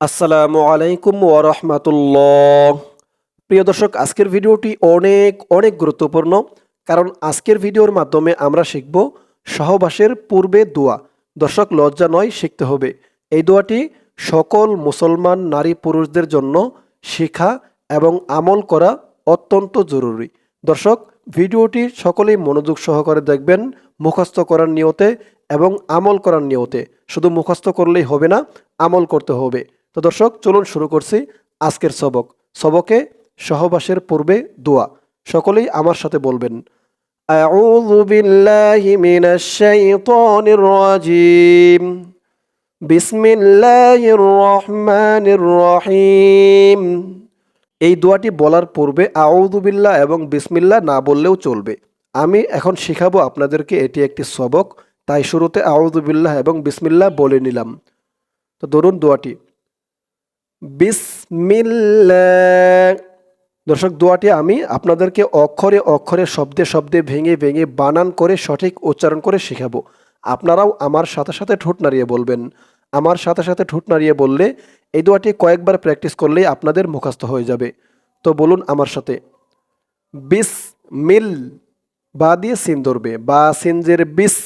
আসসালামু আলাইকুম ওরহমাতুল্লাহ প্রিয় দর্শক, আজকের ভিডিওটি অনেক অনেক গুরুত্বপূর্ণ, কারণ আজকের ভিডিওর মাধ্যমে আমরা শিখব সহবাসের পূর্বে দোয়া। দর্শক, লজ্জা নয়, শিখতে হবে। এই দোয়াটি সকল মুসলমান নারী পুরুষদের জন্য শেখা এবং আমল করা অত্যন্ত জরুরি। দর্শক, ভিডিওটি সকলেই মনোযোগ সহকারে দেখবেন, মুখস্থ করার নিয়তে এবং আমল করার নিয়তে। শুধু মুখস্থ করলেই হবে না, আমল করতে হবে। তো দর্শক চলুন শুরু করছি আজকের সবক সবকে সহবাসের পূর্বে দোয়া সকলেই আমার সাথে বলবেন أعوذ بالله من الشيطان الرجيم بسم الله الرحمن الرحيم এই দোয়াটি বলার পূর্বে আউদুবিল্লাহ এবং বিসমিল্লাহ না বললেও চলবে আমি এখন শেখাবো আপনাদেরকে এটি একটি সবক তাই শুরুতে আউদুবিল্লাহ এবং বিসমিল্লাহ বলে নিলাম তো ধরুন দোয়াটি বিসমিল্লাহ। দর্শক, দোয়াটি আমি আপনাদেরকে অক্ষরে অক্ষরে, শব্দে শব্দে ভেঙে ভেঙে বানান করে, সঠিক উচ্চারণ করে শেখাবো। আপনারাও আমার সাথে সাথে ঠোঁট নাড়িয়ে বলবেন। আমার সাথে সাথে ঠোঁট নাড়িয়ে বললে এই দোয়াটি কয়েকবার প্র্যাকটিস করলেই আপনাদের মুখস্থ হয়ে যাবে। তো বলুন আমার সাথে। বিস মিল বা দিয়ে সিন ধরবে। বা সিনজের বিস,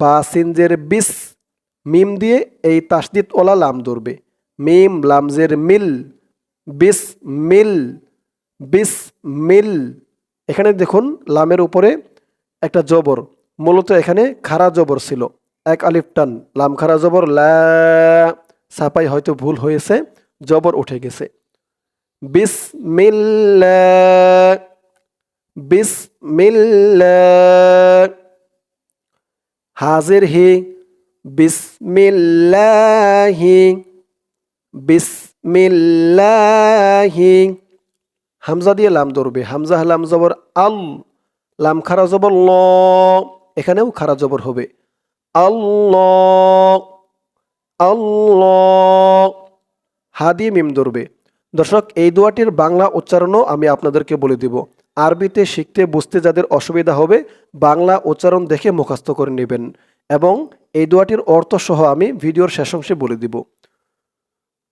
বা সিনজের বিস, মিম দিয়ে এই তাসদিদ ওলা লাম ধরবে। মিম লামজের মিল, বিস মিল বিস মিল। এখানে দেখুন লামের উপরে একটা জবর, মূলত এখানে খারা জবর ছিল, এক আলিফ টান, লাম খারা জবর, লা হয়তো ভুল হয়েছে, জবর উঠে গেছে। বিস মিল বিস মিল, হাজির হি বিসমিল্লাহি বিসমিল্লাহি। হামজা দিয়ে লাম ধরবে। হামজা লাম জবর, আল লাম খারা জবর, ল। এখানেও খারা জবর হবে। আল্লাহ আল্লাহ হা দিয়ে মিম ধরবে। দর্শক, এই দোয়াটির বাংলা উচ্চারণও আমি আপনাদেরকে বলে দিব। আরবিতে শিখতে, বুঝতে যাদের অসুবিধা হবে, বাংলা উচ্চারণ দেখে মুখস্থ করে নেবেন। এবং এই দোয়াটির অর্থ সহ আমি ভিডিওর শেষ অংশে বলে দিব।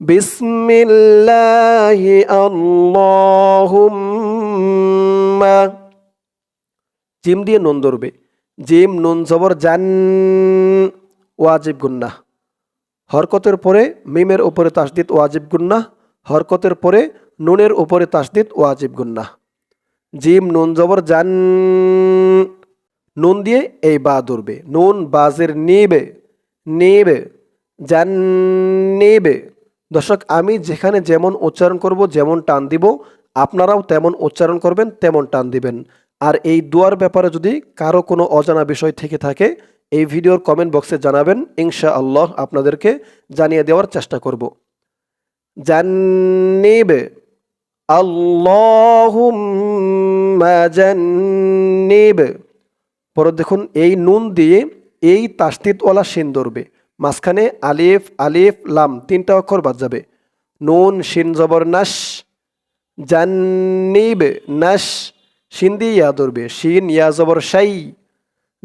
বিসমিল্লাহি আল্লাহুম্মা। জিম দিয়ে নুন ধরবে। জিম, নুন, জবর, জান, ওয়াজিব গুন্না হরকতের পরে মিমের উপরে তাসদিদ, ওয়াজিব গুন্না হরকতের পরে নুনের উপরে তাসদিদ, ওয়াজিব গুন্না জিম, নুন, জবর, জান, নুন দিয়ে এই বা ধরবে। নুন বাজের নিবে নিবে, জান নিবে। দর্শক, আমি যেখানে যেমন উচ্চারণ করব, যেমন টান দিব, আপনারাও তেমন উচ্চারণ করবেন, তেমন টান দিবেন। আর এই দুয়ার ব্যাপারে যদি কারও কোনো অজানা বিষয় থেকে থাকে, এই ভিডিওর কমেন্ট বক্সে জানাবেন ইনশা আল্লাহ আপনাদেরকে জানিয়ে দেওয়ার চেষ্টা করব। জান্নিবে, আল্লাহুম্মা পরে দেখুন, এই নুন দিয়ে এই তাস্তিতওয়ালা শিন ধরবে। মাঝখানে আলিফ আলিফ, লাম, তিনটা অক্ষর বাদ যাবে। নুন, শিন, জবর, নাস। জান্নিব, নাস। শিন দিয়ে ইয়া ধরবে শিন, ইয়া, জবর, শাই।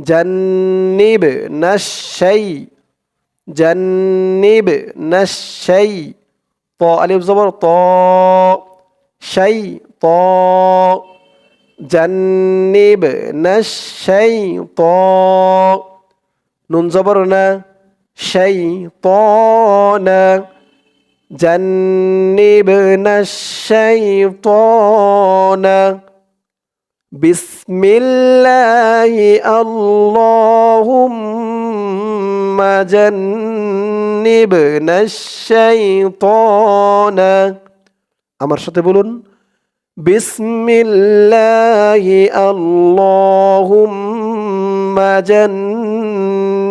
জান্নিব, নাস, শাই। জান্নিব, নাস, শাই। ত, আলিফ, জবর, ত। শাই, ত। জান্নিব, নাস, শাই, ত। নুন, জবর, না। شيطان جنبنا الشيطان بسم الله اللهم جنبنا الشيطان আমার সাথে বলুন বিসমিল্লাহি আল্লাহুম্মা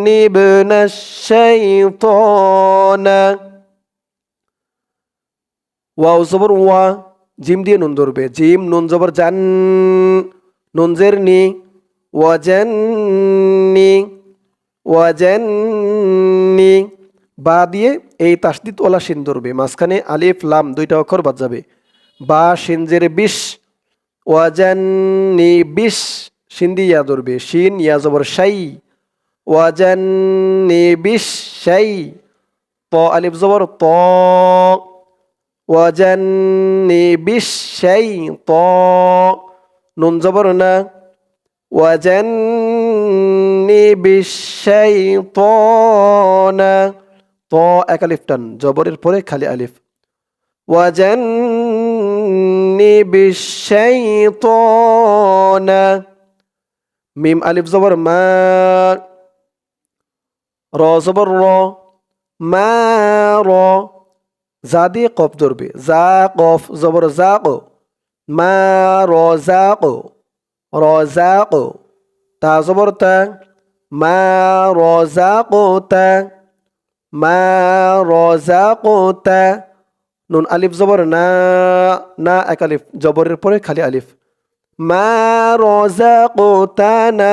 জান্নিবনা الشيطان ওয়াও জবর ওয়া জিম দিয়ে নুন ধরবে জিম নুন জবর জান নুনজের নি ওয়াজেন নি ওয়াজেন নি বা দিয়ে এই তাসদিদ ওলা শিন ধরবে মাঝখানে আলিফ লাম দুইটা অক্ষর বাদ যাবে বা সিনজের বিশ ওয়াজান নি বিশ সিন্দি ইয়া ধরবে শিন ইয়া জবর শাই ওয়াজান নুন জবর না। এক আলিফ টান, জবরের পরে খালি আলিফ। ওয়াজান্নি বিশ-শাই-ত-না মিম আলিফ জবর মা। র জবর র মা র জা দিয়ে কফ ধরবে জা কফ জবর জা ক, মা র জা ক র ক। তা জবর তা, মা র জা তা, মা র জা তা। নুন আলিফ জবর না না এক আলিফ জবরের পরে খালি আলিফ। মা র জা তা, না।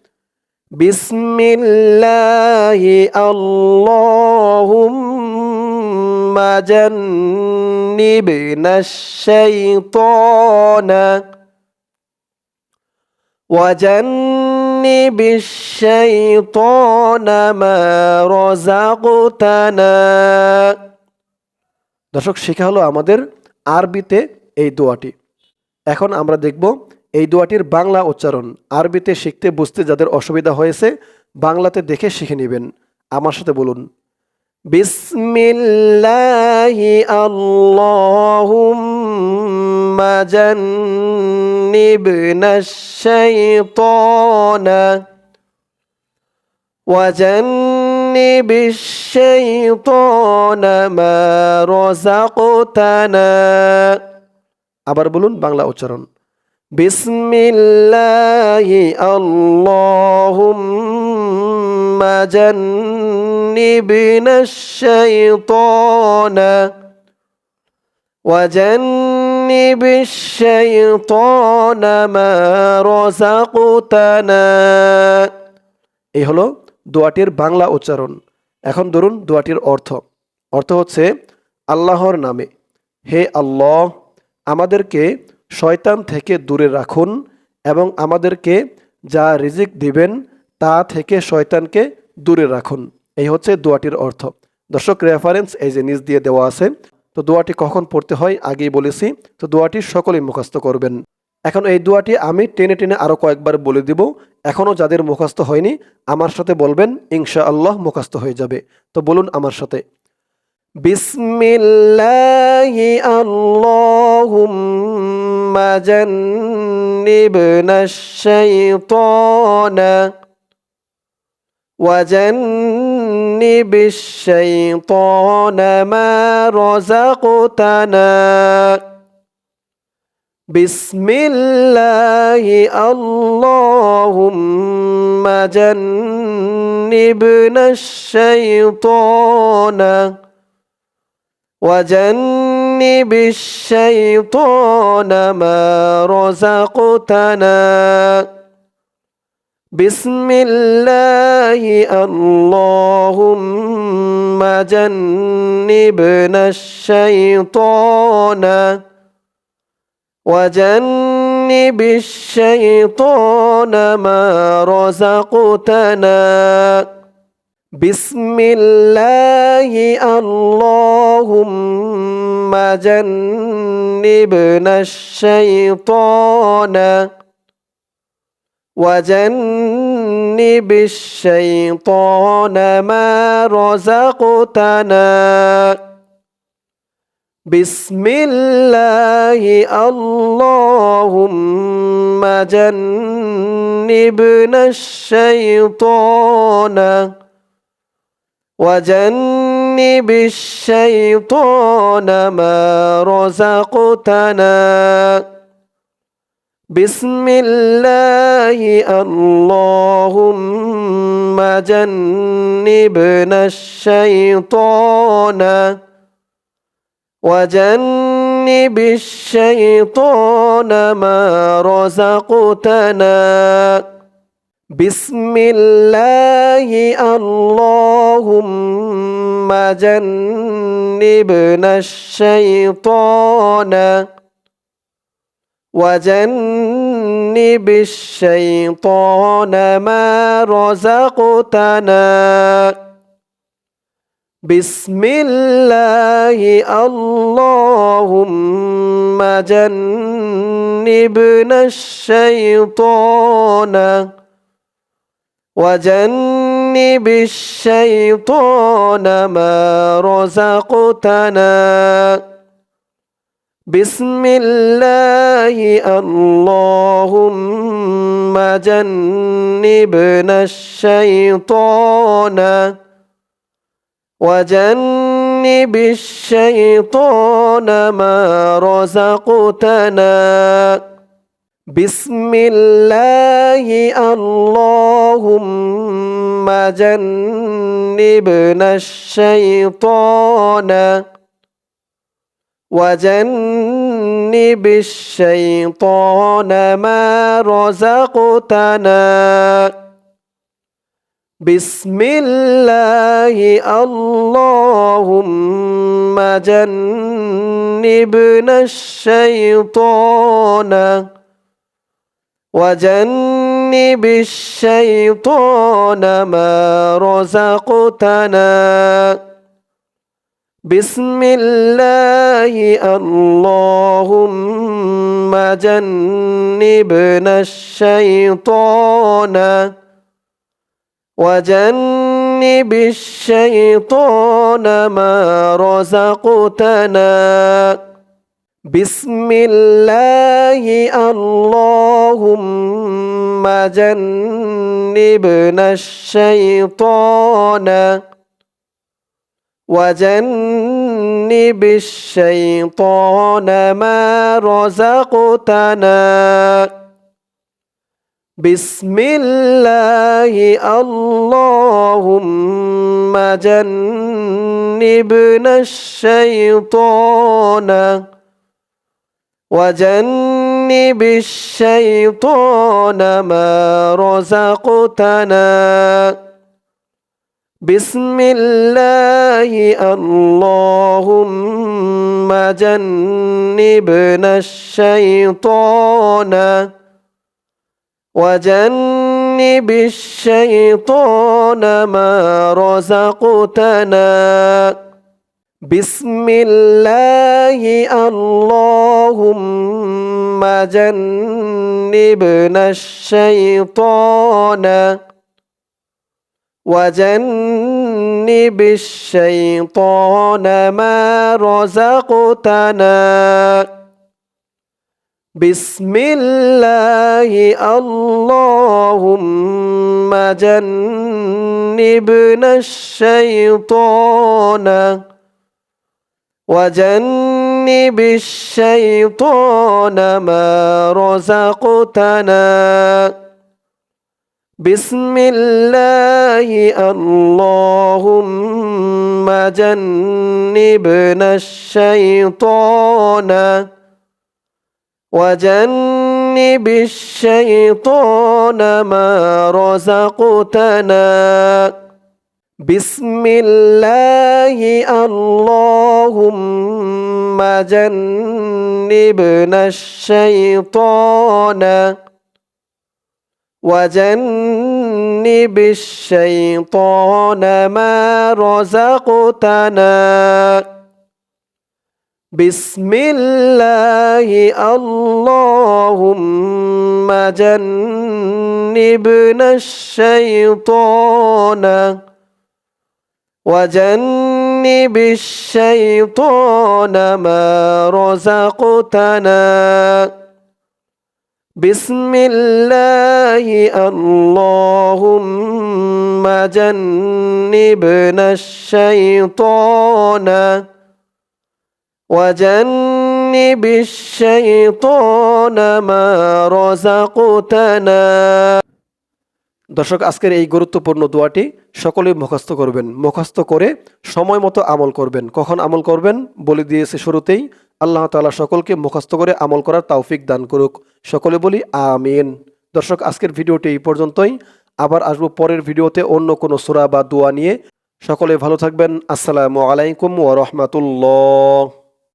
বিসমিল্লাহি আল্লাহুম্ম جنبنا الشيطان وجنب الشيطان ما رزقتنا দর্শক শেখা হলো আমাদের আরবিতে এই দোয়াটি এখন আমরা দেখব এই দোয়াটির বাংলা উচ্চারণ আরবিতে শিখতে বুঝতে যাদের অসুবিধা হয়েছে বাংলাতে দেখে শিখে নেবেন আমার সাথে বলুন বিসমিল্লাহি আল্লাহুম্মা জান্নিবনা শাইতানা وجنب الشيطان ما رزقتنا আবার বলুন বাংলা উচ্চারণ বিসমিল্লাহি আল্লাহুম্মা জান্নিবনা শাইতানা وجنب الشيطان ما رزقتنا এই হলো দোয়াটির বাংলা উচ্চারণ এখন ধরুন দোয়াটির অর্থ অর্থ হচ্ছে আল্লাহর নামে হে আল্লাহ আমাদেরকে শয়তান থেকে দূরে রাখুন এবং আমাদেরকে যা রিজিক দিবেন, তা থেকে শয়তানকে দূরে রাখুন। এই হচ্ছে দোয়াটির অর্থ। দর্শক রেফারেন্স এই যে নিজ দিয়ে দেওয়া আছে, তো দোয়াটি কখন পড়তে হয় আগেই বলেছি, তো দোয়াটি সকলেই মুখস্থ করবেন। এখন এই দোয়াটি আমি টেনে টেনে আরও কয়েকবার বলে দিব। এখনও যাদের মুখস্থ হয়নি, আমার সাথে বলবেন ইনশা আল্লাহ মুখস্থ হয়ে যাবে। তো বলুন আমার সাথে। بسم الله اللهم جنبنا الشيطان. وجنب الشيطان ما رزقتنا. بسم الله اللهم جنبنا الشيطان. وجنب الشيطان ما رزقتنا. بسم الله اللهم جنبنا الشيطان. وجنب الشيطان ما رزقتنا. بسم الله اللهم جنبنا الشيطان وجنب الشيطان ما رزقتنا. بسم الله اللهم جنبنا الشيطان. وجنب الشيطان ما رزقتنا. بسم الله اللهم جنبنا الشيطان. وجنب الشيطان ما رزقتنا. بسم الله اللهم جنبنا الشيطان. وجنب الشيطان ما رزقتنا. بسم الله اللهم جنبنا الشيطان. وجنب الشيطان ما رزقتنا. بسم الله اللهم جنبنا الشيطان. وجنب الشيطان ما رزقتنا. بسم الله. اللهم جنبنا الشيطان. وجنب الشيطان ما رزقتنا. بسم الله. اللهم جنبنا الشيطان. وجنب الشيطان ما رزقتنا. بسم الله اللهم جنبنا الشيطان. وجنب الشيطان ما رزقتنا. بسم الله اللهم جنبنا الشيطان. وجنب الشيطان ما رزقتنا. بسم الله اللهم جنبنا الشيطان. وجنب الشيطان ما رزقتنا. بسم الله اللهم جنبنا الشيطان. وجنب الشيطان ما رزقتنا. بسم الله اللهم جنبنا الشيطان وجنب الشيطان ما رزقتنا. بسم الله اللهم جنبنا الشيطان وجنب الشيطان ما رزقتنا. بسم الله اللهم جنبنا الشيطان. وجنب الشيطان ما رزقتنا. بسم الله. اللهم جنبنا الشيطان. وجنب الشيطان ما رزقتنا. بسم الله. اللهم جنبنا الشيطان. وجنب الشيطان ما رزقتنا. بسم الله اللهم جنبنا الشيطان. وجنب الشيطان ما رزقتنا. দর্শক, আজকের এই গুরুত্বপূর্ণ দোয়াটি সকলেই মুখস্থ করবেন। মুখস্থ করে সময় মতো আমল করবেন। কখন আমল করবেন? বলে দিয়েছে শুরুতেই, আল্লাহ তাআলা সকলকে মুখস্থ করে আমল করার তাওফিক দান করুক। সকলে বলি, আমিন। দর্শক, আজকের ভিডিওটি এই পর্যন্তই। আবার আসব পরের ভিডিওতে অন্য কোনো সূরা বা দোয়া নিয়ে। সকলে ভালো থাকবেন। আসসালামু আলাইকুম ওয়া রাহমাতুল্লাহ।